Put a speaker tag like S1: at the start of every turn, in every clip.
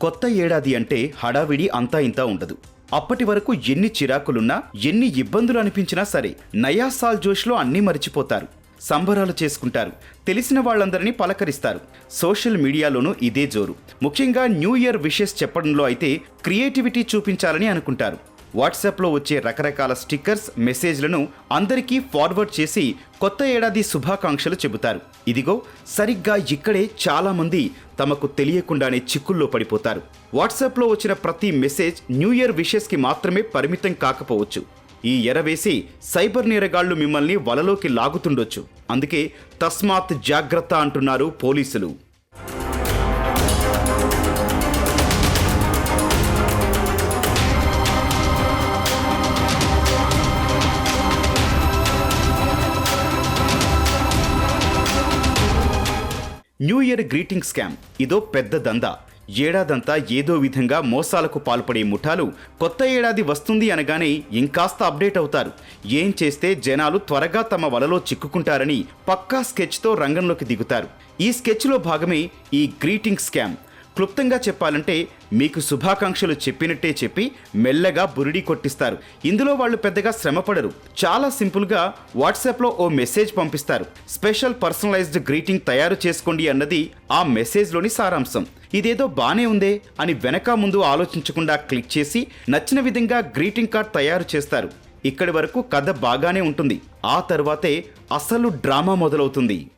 S1: కొత్త ఏడాది అంటే హడావిడి అంతా ఇంతా ఉండదు. అప్పటి వరకు ఎన్ని చిరాకులున్నా ఎన్ని ఇబ్బందులు అనిపించినా సరే నయాసాల్ జోష్లో అన్నీ మరిచిపోతారు. సంబరాలు చేసుకుంటారు. తెలిసిన వాళ్ళందరినీ పలకరిస్తారు. సోషల్ మీడియాలోనూ ఇదే జోరు. ముఖ్యంగా న్యూ ఇయర్ విషెస్ చెప్పడంలో అయితే క్రియేటివిటీ చూపించాలని అనుకుంటారు. వాట్సాప్లో వచ్చే రకరకాల స్టిక్కర్స్ మెసేజ్లను అందరికీ ఫార్వర్డ్ చేసి కొత్త ఏడాది శుభాకాంక్షలు చెబుతారు. ఇదిగో సరిగ్గా ఇక్కడే చాలామంది తమకు తెలియకుండానే చిక్కుల్లో పడిపోతారు. వాట్సాప్లో వచ్చిన ప్రతి మెసేజ్ న్యూ ఇయర్ విషెస్కి మాత్రమే పరిమితం కాకపోవచ్చు. ఈ ఎరవేసి సైబర్ నేరగాళ్ళు మిమ్మల్ని వలలోకి లాగుతుండొచ్చు. అందుకే తస్మాత్ జాగ్రత్త అంటున్నారు పోలీసులు. New year greeting scam. ఇదో పెద్ద దందా. ఏడాదంతా ఏదో విధంగా మోసాలకు పాల్పడే ముఠాలు కొత్త ఏడాది వస్తుంది అనగానే ఇంకాస్త అప్డేట్ అవుతారు. ఏం చేస్తే జనాలు త్వరగా తమ వలలో చిక్కుకుంటారని పక్కా స్కెచ్తో రంగంలోకి దిగుతారు. ఈ స్కెచ్లో భాగమే ఈ గ్రీటింగ్ స్కామ్. క్లుప్తంగా చెప్పాలంటే మీకు శుభాకాంక్షలు చెప్పినట్టే చెప్పి మెల్లగా బురిడి కొట్టిస్తారు. ఇందులో వాళ్ళు పెద్దగా శ్రమపడరు. చాలా సింపుల్గా వాట్సాప్లో ఓ మెసేజ్ పంపిస్తారు. స్పెషల్ పర్సనలైజ్డ్ గ్రీటింగ్ తయారు చేసుకోండి అన్నది ఆ మెసేజ్లోని సారాంశం. ఇదేదో బానే ఉందే అని వెనక ముందు ఆలోచించకుండా క్లిక్ చేసి నచ్చిన విధంగా గ్రీటింగ్ కార్డ్ తయారు చేస్తారు. ఇక్కడి వరకు కథ బాగానే ఉంటుంది. ఆ తర్వాతే అసలు డ్రామా మొదలవుతుంది.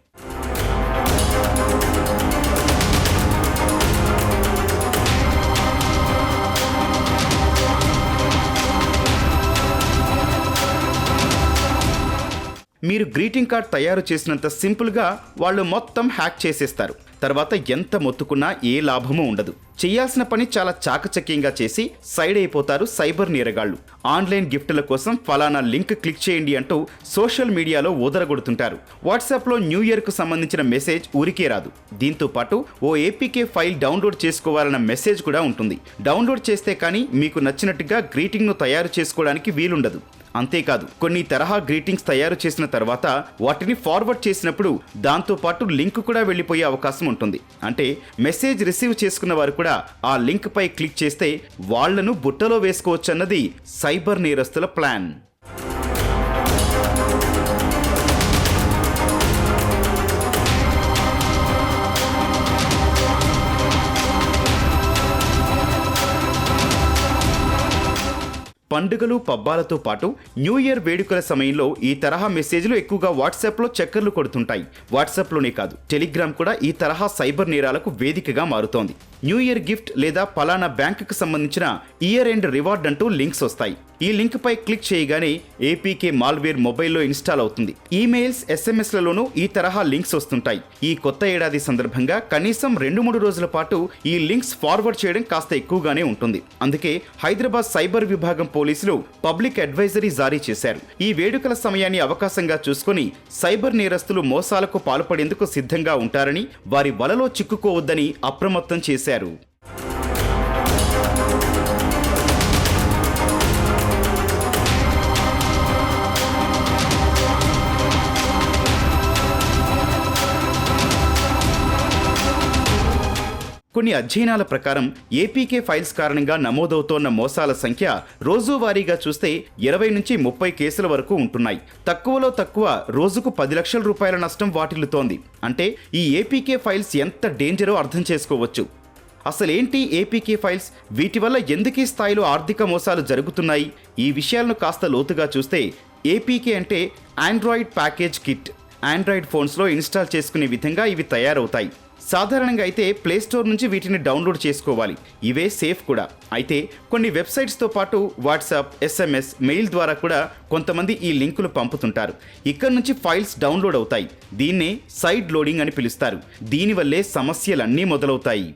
S1: మీరు గ్రీటింగ్ కార్డ్ తయారు చేసినంత సింపుల్గా వాళ్ళు మొత్తం హ్యాక్ చేసేస్తారు. తర్వాత ఎంత మొత్తుకున్నా ఏ లాభమూ ఉండదు. చేయాల్సిన పని చాలా చాకచక్యంగా చేసి సైడ్ అయిపోతారు సైబర్ నేరగాళ్ళు ఆన్లైన్ గిఫ్టుల కోసం ఫలానా లింక్ క్లిక్ చేయండి అంటూ సోషల్ మీడియాలో ఊదరగొడుతుంటారు. వాట్సాప్లో న్యూ ఇయర్కు సంబంధించిన మెసేజ్ ఊరికే రాదు. దీంతో పాటు ఓ ఏపీకే ఫైల్ డౌన్లోడ్ చేసుకోవాలన్న మెసేజ్ కూడా ఉంటుంది. డౌన్లోడ్ చేస్తే కానీ మీకు నచ్చినట్టుగా గ్రీటింగ్ను తయారు చేసుకోవడానికి వీలుండదు. అంతేకాదు కొన్ని తరహా గ్రీటింగ్స్ తయారు చేసిన తర్వాత వాటిని ఫార్వర్డ్ చేసినప్పుడు దాంతో పాటు లింక్ కూడా వెళ్ళిపోయే అవకాశం ఉంటుంది. అంటే మెసేజ్ రిసీవ్ చేసుకున్న వారు కూడా ఆ లింక్ పై క్లిక్ చేస్తే వాళ్ళను బుట్టలో వేసుకోవచ్చన్నది సైబర్ నేరస్తుల ప్లాన్. పండుగలు పబ్బాలతో పాటు న్యూ ఇయర్ వేడుకల సమయంలో ఈ తరహా మెసేజ్లు ఎక్కువగా వాట్సాప్లో చక్కర్లు కొడుతుంటాయి. వాట్సాప్లోనే కాదు టెలిగ్రామ్ కూడా ఈ తరహా సైబర్ నేరాలకు వేదికగా మారుతోంది. న్యూ ఇయర్ గిఫ్ట్ లేదా పలానా బ్యాంకుకు సంబంధించిన ఇయర్ ఎండ్ రివార్డ్ అంటూ లింక్స్ వస్తాయి. ఈ లింక్ పై క్లిక్ చేయగానే ఏపీకే మాల్వేర్ మొబైల్లో ఇన్స్టాల్ అవుతుంది. ఈమెయిల్స్ ఎస్ఎంఎస్లలోనూ ఈ తరహా లింక్స్ వస్తుంటాయి. ఈ కొత్త ఏడాది సందర్భంగా కనీసం రెండు మూడు రోజుల పాటు ఈ లింక్స్ ఫార్వర్డ్ చేయడం కాస్త ఎక్కువగానే ఉంటుంది. అందుకే హైదరాబాద్ సైబర్ విభాగం పోలీసులు పబ్లిక్ అడ్వైజరీ జారీ చేశారు. ఈ వేడుకల సమయాన్ని అవకాశంగా చూసుకొని సైబర్ నేరస్తులు మోసాలకు పాల్పడేందుకు సిద్ధంగా ఉంటారని వారి వలలో చిక్కుకోవద్దని అప్రమత్తం చేశారు. కొన్ని అధ్యయనాల ప్రకారం ఏపీకే ఫైల్స్ కారణంగా నమోదవుతోన్న మోసాల సంఖ్య రోజువారీగా చూస్తే ఇరవై నుంచి ముప్పై కేసుల వరకు ఉంటున్నాయి. తక్కువలో తక్కువ రోజుకు పది లక్షల రూపాయల నష్టం వాటిల్లుతోంది. అంటే ఈ ఏపీకే ఫైల్స్ ఎంత డేంజరో అర్థం చేసుకోవచ్చు. అసలేంటి ఏపీకే ఫైల్స్? వీటి వల్ల ఎందుకీ స్థాయిలో ఆర్థిక మోసాలు జరుగుతున్నాయి? ఈ విషయాలను కాస్త లోతుగా చూస్తే ఏపీకే అంటే ఆండ్రాయిడ్ ప్యాకేజ్ కిట్ ఆండ్రాయిడ్ ఫోన్స్లో ఇన్స్టాల్ చేసుకునే విధంగా ఇవి తయారవుతాయి. సాధారణంగా అయితే ప్లేస్టోర్ నుంచి వీటిని డౌన్లోడ్ చేసుకోవాలి. ఇవే సేఫ్ కూడా. అయితే కొన్ని వెబ్సైట్స్తో పాటు వాట్సాప్ ఎస్ఎంఎస్ మెయిల్ ద్వారా కూడా కొంతమంది ఈ లింకులు పంపుతుంటారు. ఇక్కడ నుంచి ఫైల్స్ డౌన్లోడ్ అవుతాయి. దీన్నే సైడ్ లోడింగ్ అని పిలుస్తారు. దీనివల్లే సమస్యలన్నీ మొదలవుతాయి.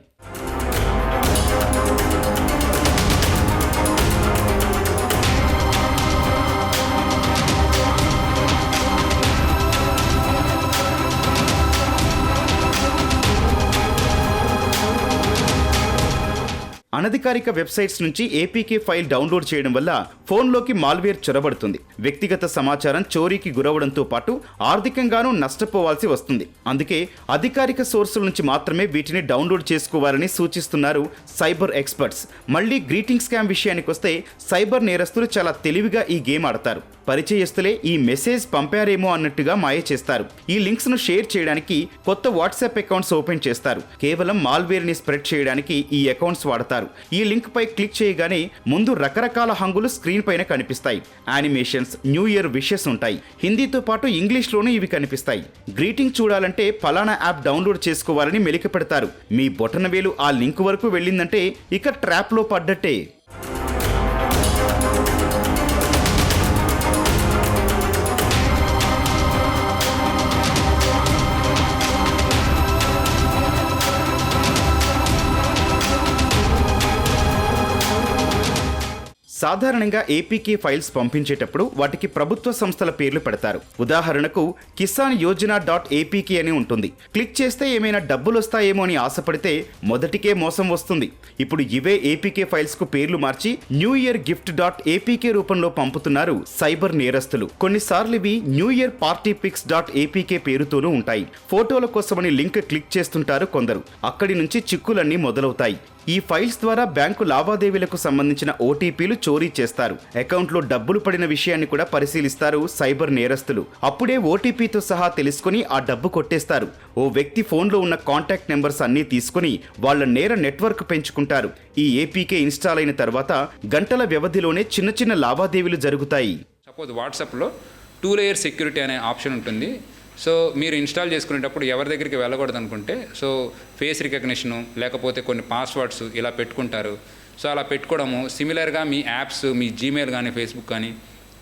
S1: అనధికారిక వెబ్సైట్స్ నుంచి ఏపీకే ఫైల్ డౌన్లోడ్ చేయడం వల్ల ఫోన్లోకి మాల్వేర్ చొరబడుతుంది. వ్యక్తిగత సమాచారం చోరీకి గురవడంతో పాటు ఆర్థికంగానూ నష్టపోవాల్సి వస్తుంది. అందుకే అధికారిక సోర్సుల నుంచి మాత్రమే వీటిని డౌన్లోడ్ చేసుకోవాలని సూచిస్తున్నారు సైబర్ ఎక్స్పర్ట్స్. మళ్ళీ గ్రీటింగ్ స్కామ్ విషయానికి వస్తే సైబర్ నేరస్తులు చాలా తెలివిగా ఈ గేమ్ ఆడతారు. పరిచయస్తులే ఈ మెసేజ్ పంపారేమో అన్నట్టుగా మాయ చేస్తారు. ఈ లింక్స్ను షేర్ చేయడానికి కొత్త వాట్సాప్ అకౌంట్స్ ఓపెన్ చేస్తారు. కేవలం మాల్వేర్ని స్ప్రెడ్ చేయడానికి ఈ అకౌంట్స్ వాడతారు. ఈ లింక్ పై క్లిక్ చేయగానే ముందు రకరకాల హంగులు స్క్రీన్ పైన కనిపిస్తాయి. యానిమేషన్స్ న్యూ ఇయర్ విషెస్ ఉంటాయి. హిందీతో పాటు ఇంగ్లీష్ లోనూ ఇవి కనిపిస్తాయి. గ్రీటింగ్ చూడాలంటే ఫలానా యాప్ డౌన్లోడ్ చేసుకోవాలని మెలిక పెడతారు మీ బొటనవేలు ఆ లింక్ వరకు వెళ్ళిందంటే ఇక ట్రాప్లో పడ్డట్టే. సాధారణంగా ఏపీకే ఫైల్స్ పంపించేటప్పుడు వాటికి ప్రభుత్వ సంస్థల పేర్లు పెడతారు. ఉదాహరణకు కిసాన్ యోజన డాట్ ఏపీకే అని ఉంటుంది. క్లిక్ చేస్తే ఏమైనా డబ్బులు వస్తాయేమో అని ఆశపడితే మొదటికే మోసం వస్తుంది. ఇప్పుడు ఇవే ఏపీకే ఫైల్స్కు పేర్లు మార్చి new year gift dot APK రూపంలో పంపుతున్నారు సైబర్ నేరస్తులు. కొన్నిసార్లు ఇవి new year party pics dot APK పేరుతోనూ ఉంటాయి. ఫోటోల కోసమని లింక్ క్లిక్ చేస్తుంటారు కొందరు. అక్కడి నుంచి చిక్కులన్నీ మొదలవుతాయి. ఈ ఫైల్స్ ద్వారా బ్యాంకు లావాదేవీలకు సంబంధించిన ఓటీపీలు చోరీ చేస్తారు. అకౌంట్లో డబ్బులు పడిన విషయాన్ని కూడా పరిశీలిస్తారు సైబర్ నేరస్తులు. అప్పుడే ఓటీపీతో సహా తెలుసుకుని ఆ డబ్బు కొట్టేస్తారు. ఓ వ్యక్తి ఫోన్లో ఉన్న కాంటాక్ట్ నెంబర్స్ అన్నీ తీసుకుని వాళ్ళ నేర నెట్వర్క్ పెంచుకుంటారు. ఈ ఏపీకే ఇన్స్టాల్ అయిన తర్వాత గంటల వ్యవధిలోనే చిన్న చిన్న లావాదేవీలు జరుగుతాయి.
S2: సపోజ్ వాట్సాప్లో టూ లేయర్ సెక్యూరిటీ అనే ఆప్షన్ ఉంటుంది. సో మీరు ఇన్స్టాల్ చేసుకునేటప్పుడు ఎవరి దగ్గరికి వెళ్ళకూడదు అనుకుంటే సో ఫేస్ రికగ్నిషను లేకపోతే కొన్ని పాస్వర్డ్స్ ఇలా పెట్టుకుంటారు. సో అలా పెట్టుకోవడము సిమిలర్గా మీ యాప్స్ మీ జీమెయిల్ కానీ ఫేస్బుక్ కానీ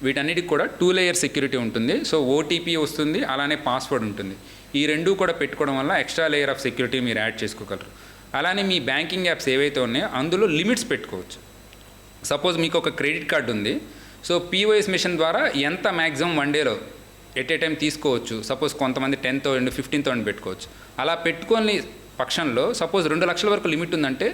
S2: వీటన్నిటికి కూడా టూ లేయర్ సెక్యూరిటీ ఉంటుంది. సో ఓటీపీ వస్తుంది అలానే పాస్వర్డ్ ఉంటుంది. ఈ రెండు కూడా పెట్టుకోవడం వల్ల ఎక్స్ట్రా లేయర్ ఆఫ్ సెక్యూరిటీ మీరు యాడ్ చేసుకోగలరు. అలానే మీ బ్యాంకింగ్ యాప్స్ ఏవైతే ఉన్నాయో అందులో లిమిట్స్ పెట్టుకోవచ్చు. సపోజ్ మీకు ఒక క్రెడిట్ కార్డు ఉంది. సో పీఓఎస్ మిషన్ ద్వారా ఎంత మ్యాక్సిమం వన్ డేలో ఎట్ ఏ టైం తీసుకోవచ్చు. సపోజ్ కొంతమంది టెన్ థౌసండ్ ఫిఫ్టీన్ థౌసండ్ పెట్టుకోవచ్చు. అలా పెట్టుకొని పక్షంలో సపోజ్ రెండు లక్షల వరకు లిమిట్ ఉందంటే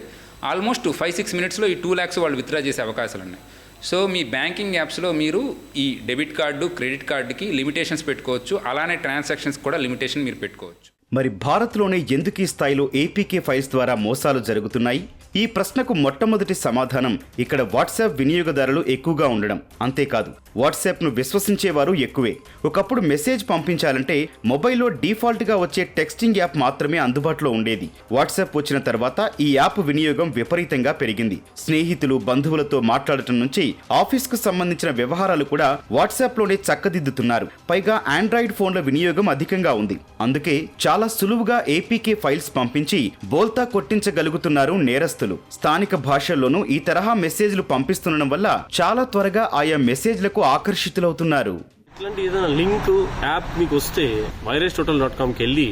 S2: ఆల్మోస్ట్ ఫైవ్ సిక్స్ మినిట్స్లో ఈ టూ ల్యాక్స్ వాళ్ళు విత్డ్రా చేసే అవకాశాలు ఉన్నాయి. సో మీ బ్యాంకింగ్ యాప్స్లో మీరు ఈ డెబిట్ కార్డు క్రెడిట్ కార్డుకి లిమిటేషన్స్ పెట్టుకోవచ్చు. అలానే ట్రాన్సాక్షన్స్ కూడా లిమిటేషన్ మీరు పెట్టుకోవచ్చు.
S1: మరి భారత్లోనే ఎందుకు ఈ స్థాయిలో ఏపీకే ఫైల్స్ ద్వారా మోసాలు జరుగుతున్నాయి? ఈ ప్రశ్నకు మొట్టమొదటి సమాధానం ఇక్కడ వాట్సాప్ వినియోగదారులు ఎక్కువగా ఉండడం. అంతేకాదు వాట్సాప్ను విశ్వసించేవారు ఎక్కువే. ఒకప్పుడు మెసేజ్ పంపించాలంటే మొబైల్లో డీఫాల్ట్గా వచ్చే టెక్స్టింగ్ యాప్ మాత్రమే అందుబాటులో ఉండేది. వాట్సాప్ వచ్చిన తర్వాత ఈ యాప్ వినియోగం విపరీతంగా పెరిగింది. స్నేహితులు బంధువులతో మాట్లాడటం నుంచి ఆఫీస్కు సంబంధించిన వ్యవహారాలు కూడా వాట్సాప్లోనే చక్కదిద్దుతున్నారు. పైగా ఆండ్రాయిడ్ ఫోన్ల వినియోగం అధికంగా ఉంది. అందుకే చాలా సులువుగా ఏపీకే ఫైల్స్ పంపించి బోల్తా కొట్టించగలుగుతున్నారు నేరస్తులు స్థానిక భాషల్లోనూ ఈ తరహా మెసేజ్లు పంపిస్తుండడం వల్ల చాలా త్వరగా ఆయా మెసేజ్లకు ఆకర్షితులవుతున్నారు.
S3: ఇట్లాంటి ఏదైనా లింక్ యాప్ మీకు వస్తే వైరస్ టోటల్ డాట్ కామ్కి వెళ్ళి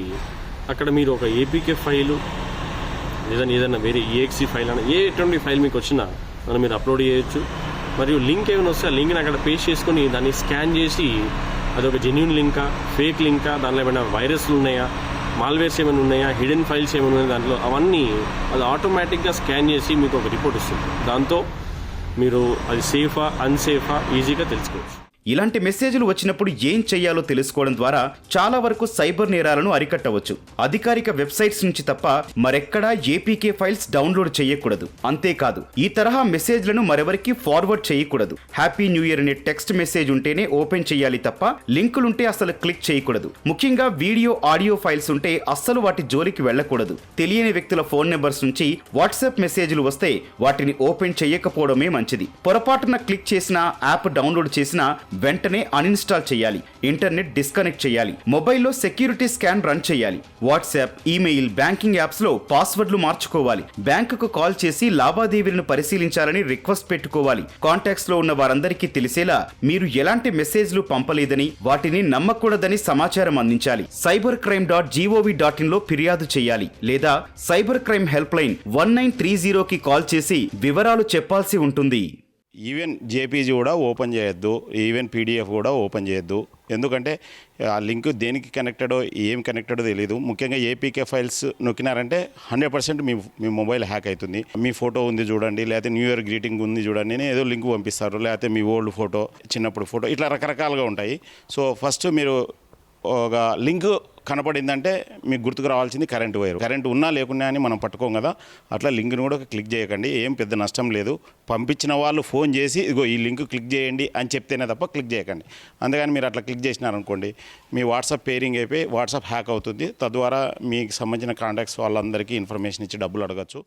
S3: అక్కడ మీరు ఒక ఏపీకే ఫైలు ఏదైనా ఏదైనా వేరే ఏఎక్సి ఫైల్ అని ఏ ఎటువంటి ఫైల్ మీకు వచ్చినా దాన్ని మీరు అప్లోడ్ చేయొచ్చు. మరియు లింక్ ఏమైనా వస్తే ఆ లింక్ని అక్కడ పేస్ట్ చేసుకొని దాన్ని స్కాన్ చేసి అది ఒక జెన్యున్ లింకా ఫేక్ లింకా దానిలో ఏమైనా వైరస్లు ఉన్నాయా మాల్వేర్స్ ఏమైనా ఉన్నాయా? హిడెన్ ఫైల్స్ ఏమైనా ఉన్నాయా? దాంట్లో అవన్నీ అది ఆటోమేటిక్గా స్కాన్ చేసి మీకు ఒక రిపోర్ట్ ఇస్తుంది దాంతో మీరు అది సేఫా అన్సేఫా ఈజీగా తెలుసుకోవచ్చు.
S1: ఇలాంటి మెసేజ్లు వచ్చినప్పుడు ఏం చేయాలో తెలుసుకోవడం ద్వారా చాలా వరకు సైబర్ నేరాలను అరికట్టవచ్చు. అధికారిక వెబ్సైట్స్ నుంచి తప్ప మరెక్కడా ఏపీకే ఫైల్స్ డౌన్లోడ్ చేయకూడదు అంతేకాదు ఈ తరహా మెసేజ్లను మరెవరికి ఫార్వర్డ్ చేయకూడదు హ్యాపీ న్యూ ఇయర్ అనే టెక్స్ట్ మెసేజ్ ఉంటేనే ఓపెన్ చేయాలి తప్ప లింకులుంటే అసలు క్లిక్ చేయకూడదు ముఖ్యంగా వీడియో ఆడియో ఫైల్స్ ఉంటే అస్సలు వాటి జోలికి వెళ్ళకూడదు. తెలియని వ్యక్తుల ఫోన్ నెంబర్స్ నుంచి వాట్సాప్ మెసేజ్లు వస్తే వాటిని ఓపెన్ చేయకపోవడమే మంచిది. పొరపాటున క్లిక్ చేసిన యాప్ డౌన్లోడ్ చేసినా వెంటనే అన్ఇన్స్టాల్ చేయాలి. ఇంటర్నెట్ డిస్కనెక్ట్ చేయాలి. మొబైల్లో సెక్యూరిటీ స్కాన్ రన్ చేయాలి. వాట్సాప్ ఈమెయిల్ బ్యాంకింగ్ యాప్స్లో పాస్వర్డ్లు మార్చుకోవాలి. బ్యాంకుకు కాల్ చేసి లావాదేవీలను పరిశీలించాలని రిక్వెస్ట్ పెట్టుకోవాలి. కాంటాక్ట్స్లో ఉన్న వారందరికీ తెలిసేలా మీరు ఎలాంటి మెసేజ్లు పంపలేదని వాటిని నమ్మకూడదని సమాచారం అందించాలి. Cyber crime dot gov dot ఇన్లో ఫిర్యాదు చేయాలి. లేదా cyber crime help line one nine three జీరోకి కాల్ చేసి వివరాలు చెప్పాల్సి ఉంటుంది.
S4: ఈవెన్ జేపీజీ కూడా ఓపెన్ చేయొద్దు ఈవెన్ పీడిఎఫ్ కూడా ఓపెన్ చేయొద్దు. ఎందుకంటే ఆ లింక్ దేనికి కనెక్టెడో ఏం కనెక్టెడో తెలియదు ముఖ్యంగా ఏపీకే ఫైల్స్ నొక్కినారంటే హండ్రెడ్ పర్సెంట్ మీ మీ మొబైల్ హ్యాక్ అవుతుంది మీ ఫోటో ఉంది చూడండి లేకపోతే న్యూ ఇయర్ గ్రీటింగ్ ఉంది చూడండి నేను ఏదో లింక్ పంపిస్తారు లేకపోతే మీ ఓల్డ్ ఫోటో చిన్నప్పుడు ఫోటో ఇట్లా రకరకాలుగా ఉంటాయి. సో ఫస్ట్ మీరు ఒక లింక్ కనపడిందంటే మీకు గుర్తుకు రావాల్సింది కరెంట్ వైర్. కరెంట్ ఉన్నా లేకున్నా అని మనం పట్టుకోం కదా. అట్లా లింక్ని కూడా క్లిక్ చేయకండి. ఏం పెద్ద నష్టం లేదు. పంపించిన వాళ్ళు ఫోన్ చేసి ఇదిగో ఈ లింక్ క్లిక్ చేయండి అని చెప్తేనే తప్ప క్లిక్ చేయకండి. అందుకని మీరు అట్లా క్లిక్ చేసినారనుకోండి మీ వాట్సాప్ పేరింగ్ అయిపోయి వాట్సాప్ హ్యాక్ అవుతుంది. తద్వారా మీకు సంబంధించిన కాంటాక్ట్స్ వాళ్ళందరికీ ఇన్ఫర్మేషన్ ఇచ్చి డబ్బులు అడగచ్చు.